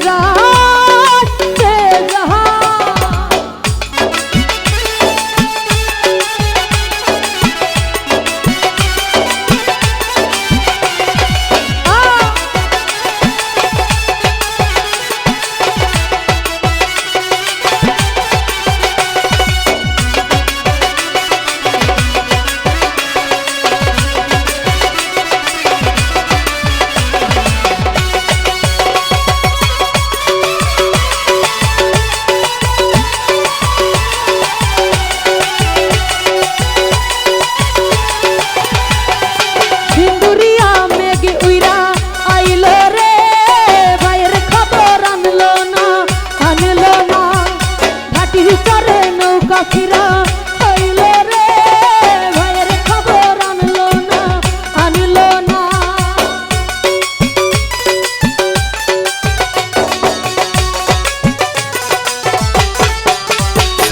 রাজা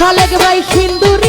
শালেক ভাই সিন্দুর।